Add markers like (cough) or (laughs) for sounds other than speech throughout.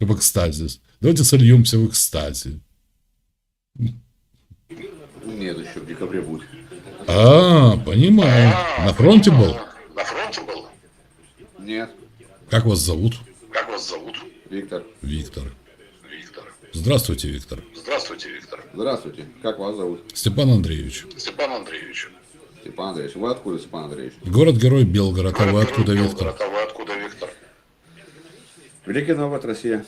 в экстазе. Давайте сольемся в экстазе. Нет, еще в декабре будет. А, понимаю. На фронте был? На фронте был? Нет, Как вас зовут? Как вас зовут? Виктор. Виктор. Виктор. Здравствуйте, Виктор. Здравствуйте, Виктор. Здравствуйте. Как вас зовут? Степан Андреевич. Степан Андреевич. Степан Андреевич. Вы откуда, Степан Андреевич? Город-герой Белгород. А вы откуда, Белгород. Виктор? А вы откуда, Виктор? Великий Новгород, Россия.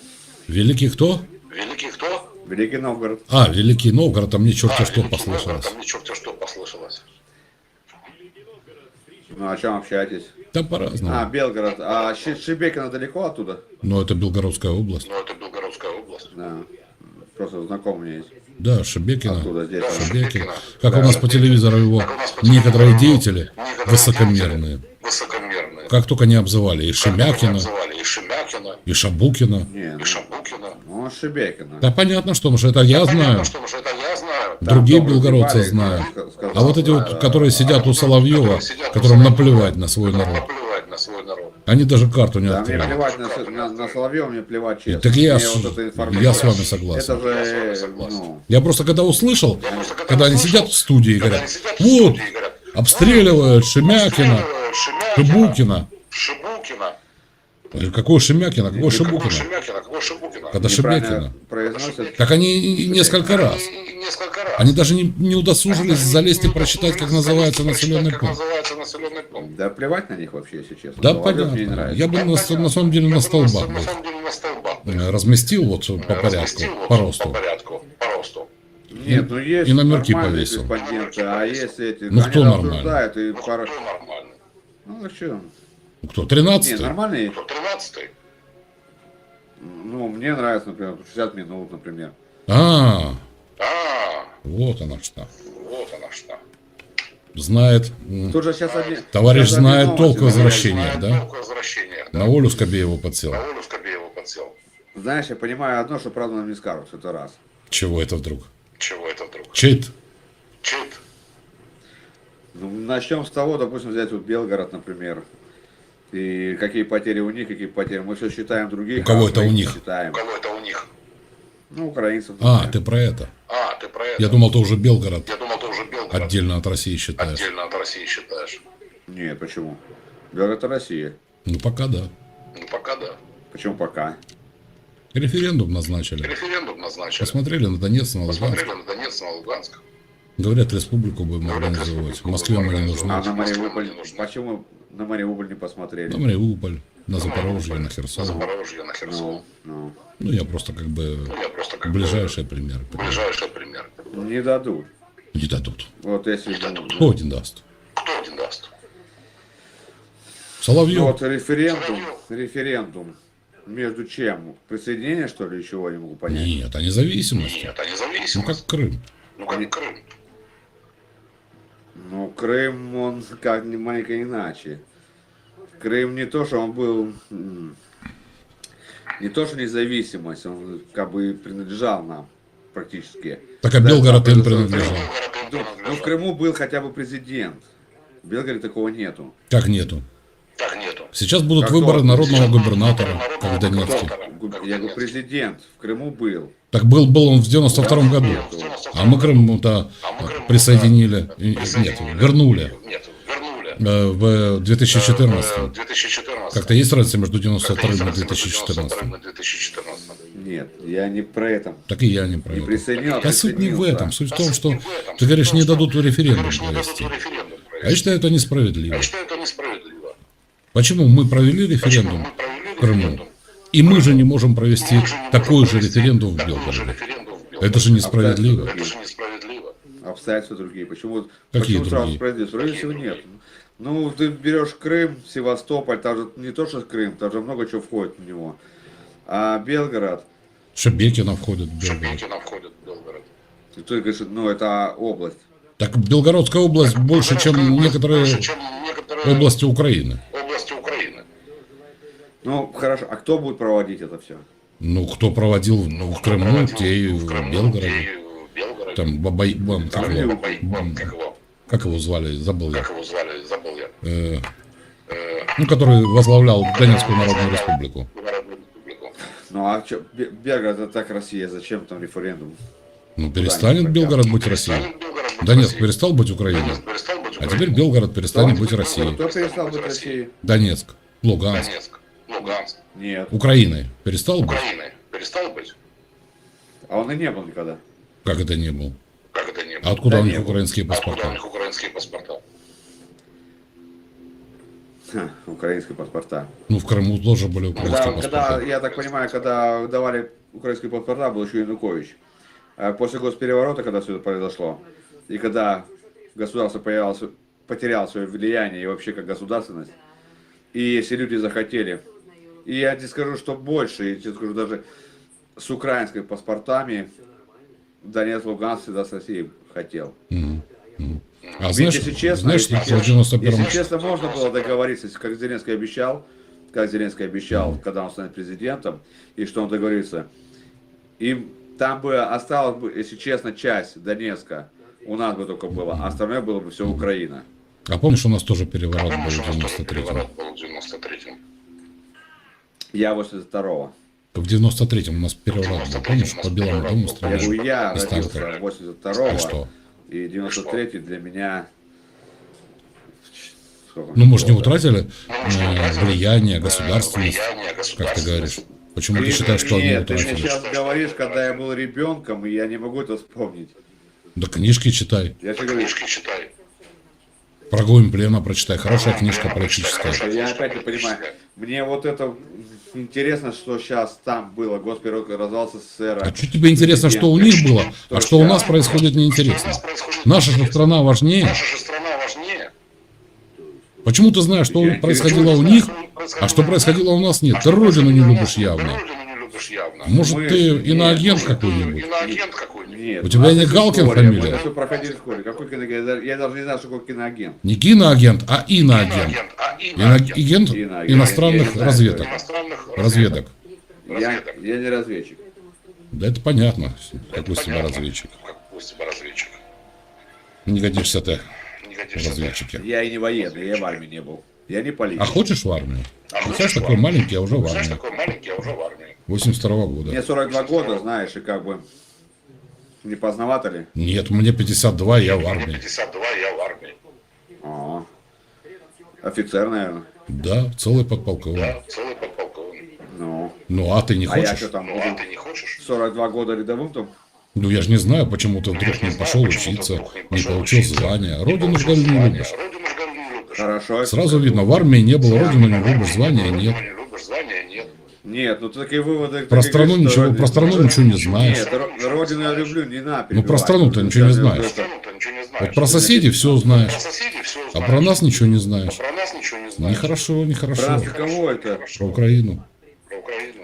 Великий кто? Великий кто? Великий Новгород. А, Великий Новгород, а мне черти А, что Великий Новгород, послышалось. Там мне черти что послышалось. Ну, о чем общаетесь? Да А, по-разному. Белгород. А Шебекино далеко оттуда? Но это Белгородская область. Ну, это Белгородская область. Да. Просто знакомый есть. Да, Шебекина. Оттуда, здесь. Да, Шебекина. Шебекина. Как у нас по телевизору его некоторые деятели некоторые высокомерные. деятели Высокомерные. Как только не обзывали и Шемякина, называли? И Шемякина, и Шабукина. Не, и ну, Шабукина. ну, Шебекино. Да понятно, что, потому что это я Понятно, знаю. что уж это я знаю. Другие белгородцы знают. сказал, А вот эти вот, да, которые сидят у Соловьева, у которым Соловьева, наплевать на свой народ, наплевать на свой народ. они даже карту не Да, мне открыли. плевать на, на, на Соловьева, мне плевать честно. Так я с- вот я с вами согласен. Это же, Я с вами согласен. ну, Я просто когда услышал, просто когда когда они услышал, сидят в студии и Когда говорят, они сидят в вот, студии и говорят, обстреливают Шемякина, «Обстреливают Шемякина, Шибукина. Шибукина. Говорю, Какого Шемякина, какого Какого Шибукина? Шемякина, какого Шибукина? Когда произносят. Так они несколько раз. Несколько раз. Они даже не, не удосужились Они залезть и не прочитать, как называется населенный прочитать, пункт. Как называется населенный пункт. Да плевать на них вообще, если честно. Да, понятно. Я бы на, на самом деле на столбах э, разместил вот по порядку, Разместил вот по росту. порядку, по росту. Нет, ну есть и номерки повесил. а есть эти... Ну, кто обсуждают и Ну, пара-? Ну, а что? Ну, Кто, Не, 13 нормальные. Кто 13 Ну, мне нравится, например, 60 минут, например. А, А, вот она что. вот она что. Знает. Тут же сейчас одни... Товарищ сейчас знает толк в знаешь. возвращении. Знает да? толк в возвращениях, да? На волю Скобееву подсел. На волю Скобееву подсел. Знаешь, я понимаю одно, что правда нам не скажут, это раз. Чего это вдруг? Чего это вдруг? Чит. Чит. Ну, начнем с того, допустим, взять вот Белгород, например. И какие потери у них, какие потери. Мы все считаем других. У кого а это у них? У Считаем. кого это у них? Ну, украинцев. А, например. ты про это. А, ты про это? Я думал, ты уже Белгород Я думал, ты уже Белгород отдельно от России считаешь. отдельно от России считаешь. Нет, почему? Белгород это Россия. Ну, пока да. Ну, пока да. Почему пока? Референдум назначили. Референдум назначили. Посмотрели на Донецк, на Луганск. Посмотрели на Донецк, на Луганск. Говорят, республику будем Говорят, организовывать. республику В Москве мы не нужны. А на Мариуполь? не нужны. Почему на Мариуполь не посмотрели? На Мариуполь, на Запорожье, Мариуполь, на На Херсон. Запорожье, на Херсон. Ну, ну. Ну, я просто как бы Ну, я просто как бы ближайший пример. Ближайший пример. Не дадут. Не дадут. Вот если... Не дадут. Кто один даст? Кто один даст? Ну, Соловьев. вот референдум, референдум. Между чем? Присоединение, что ли, еще не могу понять? Нет, о независимости. Нет, а Ну, независимость. как Крым. Ну, как Крым. Ну, Крым, он как не маленько иначе. Крым не то, что он был... Не то, что независимость, он как бы принадлежал нам практически. Так а Белгород им принадлежал. Ну, ну, в. Крыму был хотя бы президент. В Белгороде такого нету. Как нету? Так нету. Сейчас будут Как выборы народного губернатора, как как в Я говорю, президент в Крыму был. Так был, был он в 92 году. В 92 А мы Крым-то А присоединили. Нет, присоединили. вернули. Нет, вернули. э, В В 2014. 2014. Как-то есть разница между Как-то 92 есть и разница между 2014? 92 и 2014. Нет, я не про это. Так и я не про Не это. Да суть не в этом. Суть в том, что ты говоришь, не дадут референдум провести. А я считаю, это А несправедливо. Почему мы провели референдум в Крыму? И мы же не можем провести не такой можем же референдум в Белгороде? Это же несправедливо. Это же несправедливо. Обстоятельства другие. Почему, Какие почему сразу другие? справедливость? Справедливости нет. Ну, ты берешь Крым, Севастополь, там же не то, что Крым, там же много чего входит в него. А Белгород, Шебекина входит в Белгород. Шебекина входит в Белгород. ты кто говоришь, ну, это область. Так Белгородская область больше, чем область некоторые больше, чем некоторые области Украины. области Украины. Ну, хорошо, а кто будет проводить это все? Ну, кто проводил в в Крыму, Проводил те и в в Белгороде. те и в Белгороде. Там Бабай... бам, как, его, бам, как его, как его звали, забыл я. как его звали, забыл я. Э, Э, ну, который возглавлял Донецкую Народную Республику. Ну а чё, Бе- Белгород это так Россия, зачем там референдум? Ну, перестанет. Белгород быть Россией. Донецк перестал быть Украиной. А теперь Белгород перестанет быть Россией. Кто перестал быть Россией? Донецк, Луганск, Донецк, Луганск, Нет. Украиной перестал быть? Украиной перестал быть. А он и не был никогда. Как это не был? Как это не А было? откуда Да у них украинские Откуда у паспорта? них украинские паспорта? Ха, украинские паспорта. Ну, в Крыму тоже были украинские Когда, когда, паспорта. я так понимаю, когда давали украинские паспорта, был еще Янукович. А после госпереворота, когда все это произошло, и когда государство появилось, потеряло свое влияние и вообще как государственность, и если люди захотели, и я тебе скажу, что больше, я тебе скажу, даже с украинскими паспортами Донецк, Луганск всегда с Россией хотел. А Ведь, знаешь, если честно, знаешь, если честно, 91 если честно, можно было договориться, как Зеленский обещал, как Зеленский обещал, когда он станет президентом, и что он договорится. И там бы осталось бы, если честно, часть Донецка у нас бы только было, а остальное было бы все Украина. А помнишь, у нас тоже переворот был Помнишь, в у нас тоже 93-м? переворот был в 93-м? Я 82-го. В 93-м у нас переворот был, помнишь, по Белому дому Я стреляли. говорю, я И родился станками. 82-го, И что? и 93-й для меня... Сколько Ну, мы же не утратили э, утратили, влияние, государственность, влияние, как ты говоришь. Почему ты Ты- считаешь, что они Нет, ты мне утратили? сейчас говоришь, когда я был ребенком, и я не могу это вспомнить. Да книжки читай. Я тебе говорю, Книжки читай. Про Гуимплена прочитай. Хорошая книжка политическая. я опять не понимаю. Мне вот это интересно, что сейчас там было. Госперевод развался СССР. А что тебе интересно, что у них было, а что у нас происходит неинтересно? Наша же страна важнее. Наша же страна важнее. Почему ты знаешь, что происходило у них, а что происходило у нас нет? Ты родину не любишь явно. Может, ты иноагент какой-нибудь? Нет, У тебя нас не это Галкин история, фамилия? Мы это проходили в школе. Какой киноагент? Я даже не знаю, что такое киноагент. Не киноагент, а иноагент. Иноагент, а иноагент. Иностранных Я знаю, разведок. Иностранных Разведок. Я, Разведок. я не разведчик. Да это понятно. Какой из тебя Понятно. разведчик. Какой из тебя разведчик? Не годишься ты Не в годишься. Я и не военный, я в армии не был. Я не политик. А хочешь в армию? А Ну, хочешь Знаешь, такой армию? маленький, а уже в Знаешь, армии. такой маленький, а уже в армии. 82 Мне года. 42 года, знаешь, и как бы не поздновато ли? Нет, мне 52, я в Мне армии. 52, я в армии. А, офицер, наверное. Да, целый подполковник. Да, целый подполковник. Ну, Ну, а ты не а я хочешь? что там Ну, буду? а ты не хочешь? 42 года рядовым там? Ну, я же не знаю, почему ты вдруг не не пошел учиться, не не получил учиться, звания. Не Родину говорю, не любишь. Родину же, говорю, не любишь. Хорошо. Сразу видно, в армии не было, родину не любишь, звания нет. Звания нет. Нет, ну ты такие выводы... Про ты страну говоришь, что ничего, про страну ничего не знаешь. Нет, ро- родину я люблю, не надо Ну, про страну-то ничего не знаешь. Про страну-то ничего не знаешь. Вот про соседей все знаешь, Про соседей все а знаешь. про нас ничего не знаешь. Про нас ничего не знаешь. Нехорошо, Про нехорошо. нас кого это? Про Украину. Про Украину.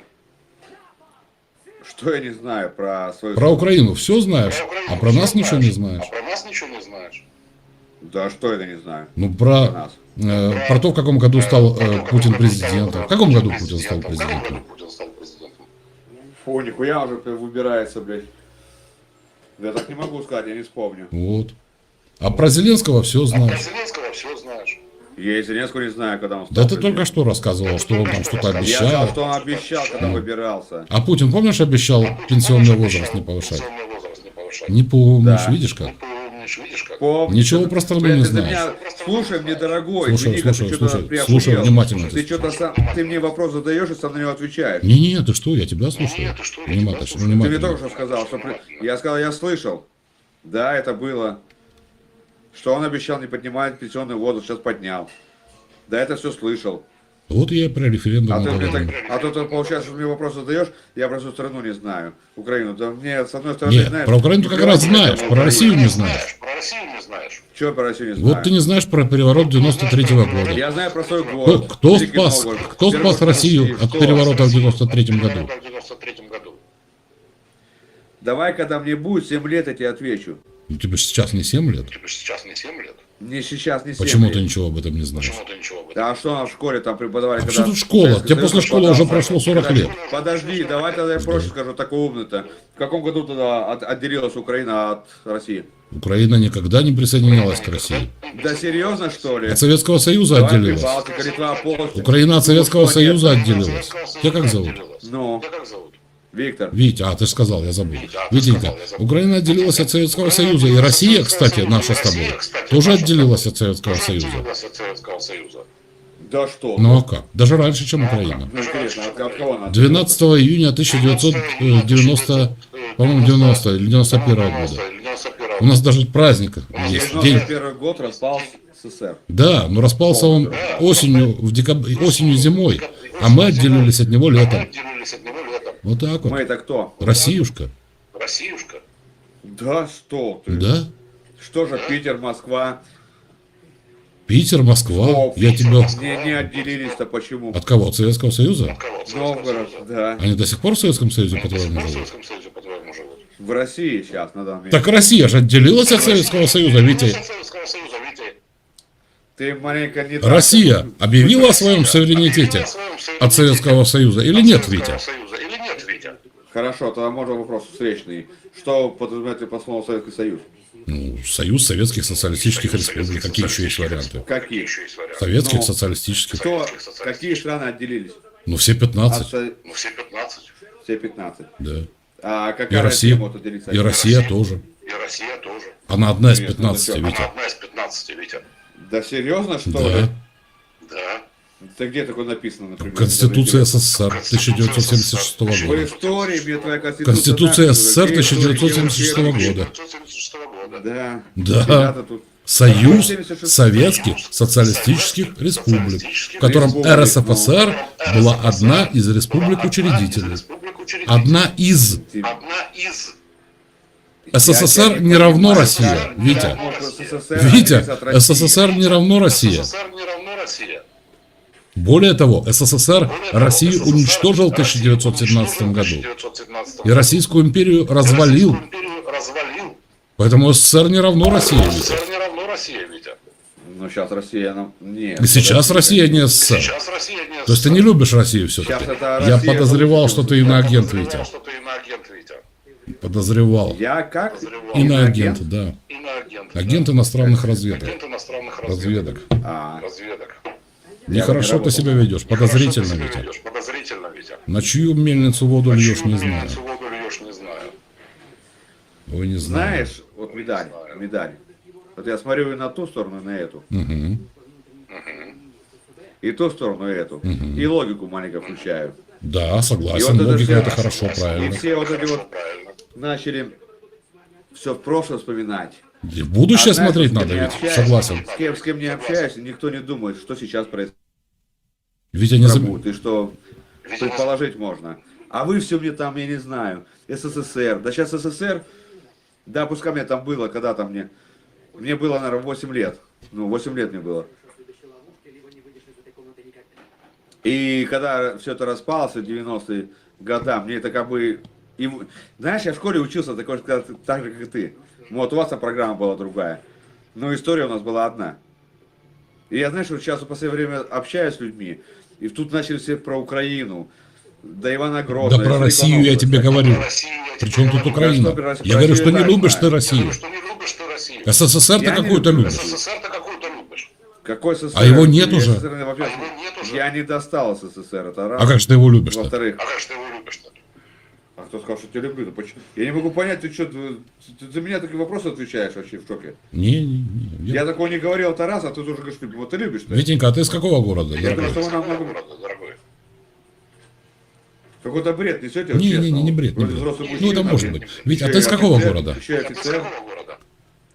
Что я не знаю про свою... Про Украину все знаешь, Про Украину а про нас ничего не знаешь. А про нас ничего не знаешь. Да что это не знаю? Ну, Про про, нас. Э, про то, в каком году стал э, Про Путин то, президентом. В каком году Путин стал президентом? Фу, нихуя уже выбирается, блядь. Я так не могу сказать, я не вспомню. Вот. А про Зеленского все Про знаешь. Зеленского все знаешь. Я и Зеленского не знаю, когда он стал Да ты только что рассказывал, что он там что-то Я сказал, обещал. что он обещал, когда выбирался. А Путин, помнишь, обещал пенсионный возраст не повышать? Не повышать. Не помнишь, Да. видишь как? Ну, помнишь, видишь как? Помню. Ничего про страну не знаешь. меня- Слушай, мне дорогой, Слушай, как слушай, ты слушай, слушай внимательно. Ты что-то сам, ты мне вопрос задаешь и сам на него отвечаешь. Не-не, ты что, я тебя слушаю. Нет, ты что, я тебя Внимательно. Ты мне внимательно. только что сказал, что я сказал, я слышал. Да, это было. Что он обещал не поднимать пенсионный возраст, сейчас поднял. Да, это все слышал. Вот я и про референдум А ты так, а то ты, получается, что мне вопрос задаешь, я про всю страну не знаю. Украину. Да мне с одной стороны Нет, знаешь. про Украину как раз знаешь, про Россию не знаешь. Про Россию не знаешь. Чего про Россию не знаю? Вот ты не знаешь про переворот 93 года. Я знаю про свой Кто, город. кто спас, кто спас Россию от переворота в 93 году? В 93 году. Давай, когда мне будет 7 лет, я тебе отвечу. Ну, тебе же сейчас не 7 лет. Тебе же сейчас не 7 лет. Не сейчас, не Почему ты ничего об этом не знаешь? Почему ты ничего об этом? А что нам в школе там преподавали? А когда что тут школа? Тебе после школы уже прошло 40 лет. Подожди, давай тогда я проще скажу, такой умный-то. В каком году тогда от- отделилась Украина от России? Украина никогда не присоединялась к России. Да серьезно, что ли? От Советского Союза Давай, отделилась. Прибалтика, Литва. Украина от Советского Союза отделилась. Тебя как зовут? Ну, Тебя как зовут? Виктор. Витя, а ты же сказал, я забыл. Витя, а Витенька, сказал, я забыл. Украина отделилась от Советского Союза, и Россия, кстати, наша с тобой, тоже отделилась от Советского Союза. Отделилась от Советского Союза. Да что? Ну а как? Даже раньше, чем Украина. Ну, интересно, от, от кого она? 12 июня 1990, по-моему, 90 или 91 года. 91 У нас даже праздник есть. День. 91 год распался СССР. Да, но распался он осенью, в декабре, осенью, зимой, а мы отделились от него летом. Вот так Мы вот. это кто? Россиюшка. Россиюшка. Да что ты? Да? Что же Питер, Москва? Питер, Москва. О, Я тебя... Не, не отделились-то почему? От кого? От Советского Союза? От кого? От Советского Новгород, Союза. да. Они до сих пор в Советском Союзе, по-твоему, в живут? Советском Союзе, по-твоему, живут. В России сейчас, на данный момент. Так Россия же отделилась от Советского Союза, Витя. От Советского Союза, Витя. Ты маленько не. Россия объявила о своем суверенитете Объявила о своем суверенитете от Советского Союза или от нет, Советского Витя? Союза или нет, Витя? Хорошо, тогда можно вопрос встречный. Что подразумевает по слову Советский Союз? Ну, Союз Советских Социалистических Республик. Какие еще есть варианты? Какие? Еще есть варианты. Советских Ну, социалистических. Кто, какие страны отделились? Ну, все От 15. Со- Ну, все 15. все 15. Да. А И какая Россия. может отделиться? И Россия тоже. И Россия тоже. Она одна из Нет, ну 15, зачем? Витя. Она одна из 15, Витя. Да серьезно, что Да. ли? Да. Это где такое написано, например? Конституция СССР 1976 В года. истории мне твоя конституция... Конституция СССР где история 1976 делает года. первый- 1976 года. Да. Да. Союз 76 Советских Социалистических Республик, в котором РСФСР была одна из республик-учредителей. Республик учредителей. Одна из. Одна из. СССР не равно Россия, Витя. Витя. СССР не равно Россия. СССР не равно Россия. Более того, СССР Россию СССР уничтожил в Россию 1917 уничтожил в году. 1917 И Российскую империю развалил. Поэтому СССР не равно России, Витя. СССР не равно Россия, Витя. Ну, сейчас Россия нам... Нет. И сейчас. Россия не СССР. Сейчас Россия не То есть ты не любишь Россию все-таки? Я Россия подозревал, что ты иноагент, Подозревал, Витя. что ты иноагент, Витя. Подозревал. Я как? Подозревал. Иноагент, да. Иноагент. Агент иностранных разведок. Агент иностранных разведок. Разведок. А, Разведок. Нехорошо ты себя ведешь. Хорошо Подозрительно, ты себя Витя. ведешь, Подозрительно, Витя. На чью мельницу воду льешь, Чью не знаю. мельницу воду льешь, не знаю. Ой, не знаю. знаешь, вот медаль, медаль. Вот я смотрю и на ту сторону, и на эту. Мгм. И ту сторону, и эту. И логику маленько включаю. Да, И согласен. вот это Логика всё- это хорошо, И правильно. все вот эти вот правильно. начали все в прошлое вспоминать. И будущее А знаешь, смотреть надо, ведь. общаюсь, Согласен. С кем, с кем не общаюсь, никто не думает, что сейчас происходит. Витя не заб- будет, и что предположить можно. А вы все мне там, я не знаю, СССР. Да сейчас СССР, да, пускай мне там было, когда там мне, мне было, наверное, 8 лет. Ну, 8 лет мне было. И когда все это распалось в 90-е года, мне это как бы... И, знаешь, я в школе учился такой, так же, как и ты. Вот у вас там программа была другая. Но история у нас была одна. И я, знаешь, вот сейчас в последнее время общаюсь с людьми, и тут начали все про Украину, да Ивана Да Грозного. про Россию я тебе говорю. Причем тут. Украина? Я говорю, любишь Я говорю, что не любишь ты Россию. СССР ты какую-то любишь. СССР ты какую-то любишь. Какой СССР? А его нет Я уже? СССР А его нет уже? Я не достал СССР, это раз. А как же ты его любишь-то? Во-вторых, А как же ты его любишь-то? А кто сказал, что тебя люблю? Я не могу понять, ты что, ты, ты- ты меня такие вопросы отвечаешь вообще в шоке. Не, не, не. Я Я- такого не говорил это раз, а ты уже говоришь, что вот ты любишь. -то. Витенька, а ты из какого города, Я думаю, дорогой? что вы нам много... Города, дорогой. Какой-то бред несете, Не, честно. не, не, не бред, не бред. взрослый Ну, мужчина, это может быть. Вить, а ты из какого офицер, города? Еще ты офицер.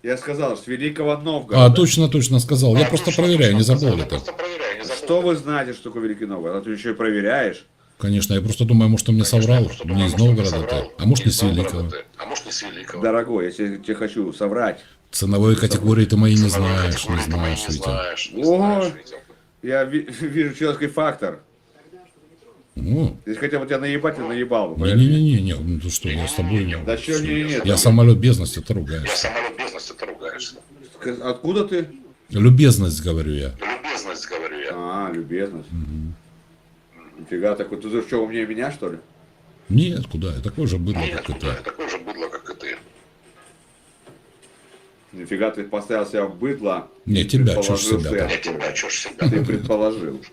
Я сказал, с Великого Новгорода. А, точно, точно сказал. Я А, просто точно, проверяю, не забыл это. Просто. Что вы знаете, что такое Великий Новгород? А ты еще и проверяешь. Конечно, я просто думаю, может, он мне Конечно, соврал. я просто Не думаю, из Новгорода ты, а может, не из с Великого. Ты, А может, не с Великого. Дорогой, если я тебе хочу соврать, Ценовой категории ты мои не знаешь, не ты знаешь, не Витя. знаешь, не О! знаешь, Витя. я ви- (laughs) вижу человеческий фактор. Ну, Если хотя бы тебя наебать, я наебал бы. не-не-не, ну ты что, я с тобой... не- Да что, не, не, Я самолюбезность, это Я ругаешься. самолюбезность, ты ругаешься. Откуда ты? Любезность, говорю я. Любезность, говорю я. А, любезность. Нифига такой. Ты что, умнее меня, что ли? Нет, куда? Я такой же быдло, Нет, как и куда? Я ты. такой же быдло, как и ты. Нифига ты поставил себя в быдло. Не, тебя, ж себя я тебя, чё ж себя? Ты предположил. (laughs)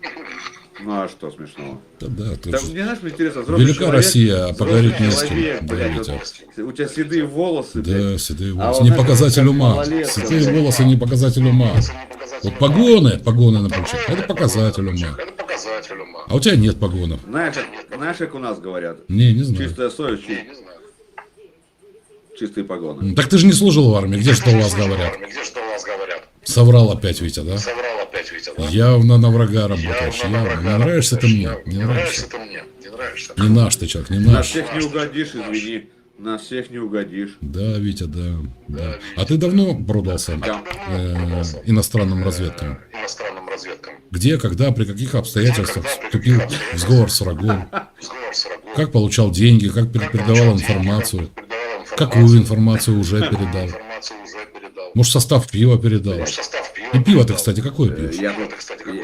Ну а что смешного? Да, да, ты Да же- мне знаешь, мне интересно, взрослый Велика человек- Россия, а взрослый не с кем. человек, блядь, вот у тебя седые волосы, блядь. Да, седые А волосы. вот Не знаешь, показатель ума. Седые волосы не показатель ума. Это не показатель ума. Вот погоны, погоны на плечах, это показатель ума. Ума. А у тебя нет погонов. Знаешь, знаешь, как у нас говорят? Не, не знаю. Чистая совесть, Не, не знаю. чистые погоны. Так ты же не служил в армии, где что у вас говорят? Где что у вас говорят? Соврал опять, Витя, да? Соврал опять, Витя, да? Явно на врага работаешь. Явно на Явно. врага Не нравишься ты мне. Не Не нравишься нравишься. ты мне. Не нравишься. Не наш ты человек, не На наш. всех не угодишь, извини. На всех не угодишь. Да, Витя, да. да. А ты давно продался Да. э, иностранным разведкам? Иностранным разведкам. Где, когда, при каких обстоятельствах вступил в сговор с врагом? Как получал деньги, как пер- передавал информацию? Какую информацию уже передал? Может, состав пива передал? И пиво-то, передал. кстати, какое Э, пьешь? Я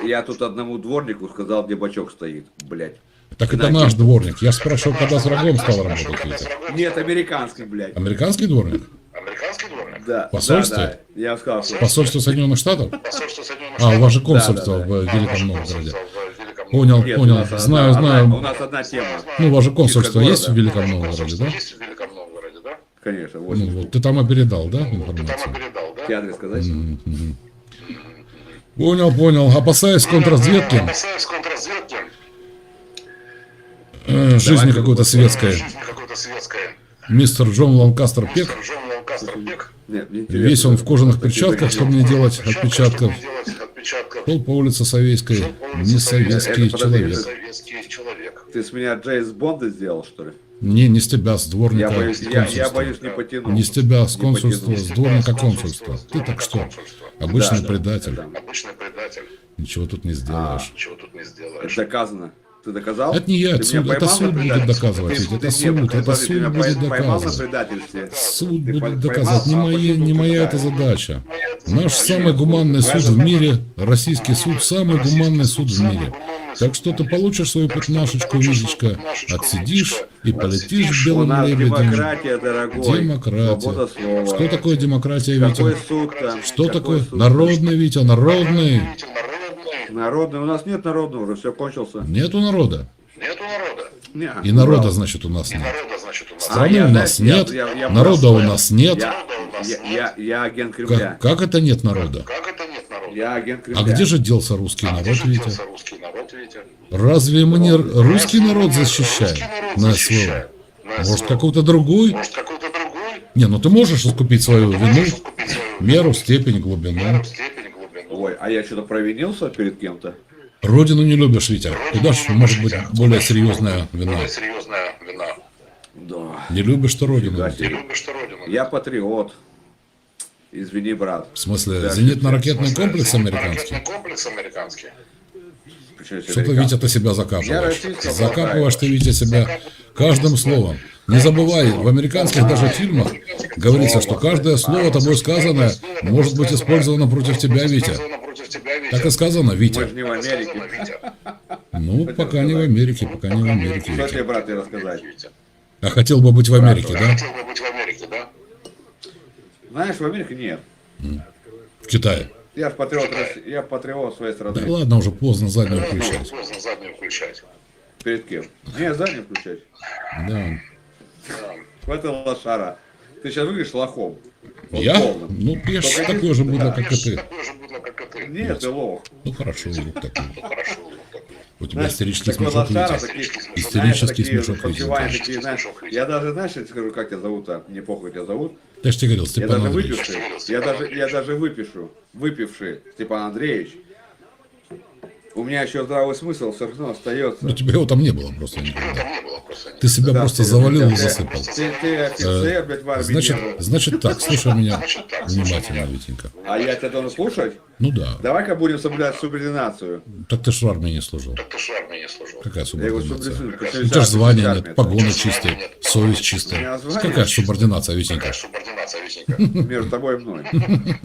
я, тут одному дворнику сказал, где бачок стоит. Блять. Так это наш дворник. Я спрашивал, когда с врагом стал работать, Когда Нет, американский, блядь. Американский дворник? Да. Посольство? Да, да. Я сказал. Посольство Соединенных Штатов? Посольство Соединенных А, у вас же Штатов? консульство Да, да, в А, Великом ваше Новгороде. консульство в Великом Понял, Нет, у понял. нас одна- Знаю, одна- знаю. У нас одна тема. Ну, ваше консульство Чисто есть в. Великом Новгороде, консульство да? есть в Великом Новгороде, да? Конечно, Ну, 8. вот, ты там и передал, да, Ты там информацию? передал, да? Тебе адрес сказать? Понял, понял. Опасаясь контрразведки, Опасаясь контрразведки, э, жизни Давайте какой-то светской, жизнь какой-то светской. мистер Джон Ланкастер Пек, Джон Нет, интересно. весь он в кожаных перчатках, что мне делать Отпечатков, отпечатков, чтобы не делать отпечатков. шел по улице Советской, не советский человек. Ты с меня Джейс Бонда сделал, что ли? Не, не с тебя, с Я дворника боюсь, я, я консульства. боюсь не потяну. Не с тебя, с консульства, с дворника консульства. Ты так что? консульства. Обычный Да, да, предатель. да. Обычный предатель. Ничего тут не сделаешь. Ничего тут не Это сделаешь. доказано. Ты доказал? Это не я, Ты суд, это суд будет доказывать, Ты- это суд, нет, это суд меня будет доказывать. Суд Ты будет поймал, доказывать. Не, а почему не моя эта задача. Наш самый гуманный суд в мире, российский суд, самый гуманный суд в мире. Так что ты получишь свою пятнашечку, Витечка, отсидишь и полетишь белым лебедем. демократия, дорогой. Демократия. Что такое демократия, Витя? Что такое? Народный, Витя, народный. Народный. У нас нет народного, уже все кончился. Нету народа. Нету народа. Не, И народа, значит, у нас нет. Народа, значит, у нас. А, Страны я, у нас знаешь, нет, я- я- я народа у просто- нас нет. Я, Народа у нас я, нет. я, я агент Кремля. Как, как это нет народа? Как это нет народа? Я агент Кремля. А где же делся русский А где народ, же Витя? делся русский народ, Витя? Разве мы не русский народ защищаем на СВО? на Может, какой-то другой? Может, какой-то другой? Не, ну ты можешь искупить свою вину, искупить свою меру, степень, глубину. меру, степень, глубину? Ой, а я что-то провинился перед кем-то? Родину не любишь, Витя. Куда ж может быть более серьезная вина? Более серьезная вина. Да. Не любишь ты родину. Ты себе. любишь ты родину? Я патриот. Извини, брат. В смысле, Да, зенитно-ракетный комплекс американский? Ракетный комплекс американский. Что-то, американцы? Витя, ты себя закапываешь. Закапываешь ты, Витя, себя каждым словом. Не забывай, в американских даже фильмах говорится, что каждое слово тобой сказанное может быть использовано против тебя, Витя. Так и сказано, Мы Витя. же не в Америке. Ну, пока не в Америке, пока не в Америке, Что Витя. тебе, брат, рассказать? Витя. А хотел бы быть в Америке, да? Хотел бы быть в Америке, да? Знаешь, в Америке нет. В Китае. Я ж патриот, России- я патриот своей Да страны. ладно, уже поздно заднюю включать. поздно заднюю включать. Перед кем? Не, заднюю включать. Да. Это лошара. Ты сейчас выглядишь лохом. Вот Я? полным. Ну, я такой же буду, как и ты. Такой же быдло, как и ты. Нет, ты лох. Ну, хорошо, звук такой. Ну, хорошо. такой. У тебя Знаешь, истерический смешок, лошара, такие- Истерический знаешь, смешок, такие, знаешь, Я даже, знаешь, я скажу, как тебя зовут, а мне похуй тебя зовут. Я же тебе говорил, Я Степан даже Андреевич. выпивший, я даже, я даже выпишу, выпивший Степан Андреевич. У меня еще здравый смысл все равно остается. Ну, тебя его там не было просто никогда. там не было просто. Ты себя Да, просто ты- завалил и ты- засыпал. Ты, ты офицер, блядь, в армии Значит, значит так, слушай меня (laughs) внимательно. Витенька. А я тебя должен слушать? Ну да. Давай-ка будем соблюдать субординацию. Так ты ж в армии не служил. Так ты ж в армии не служил. Какая субординация? У тебя же звания нет, погоны чистые, совесть чистая. Какая субординация, Витенька? Какая субординация, Витенька? Между тобой и мной. (laughs)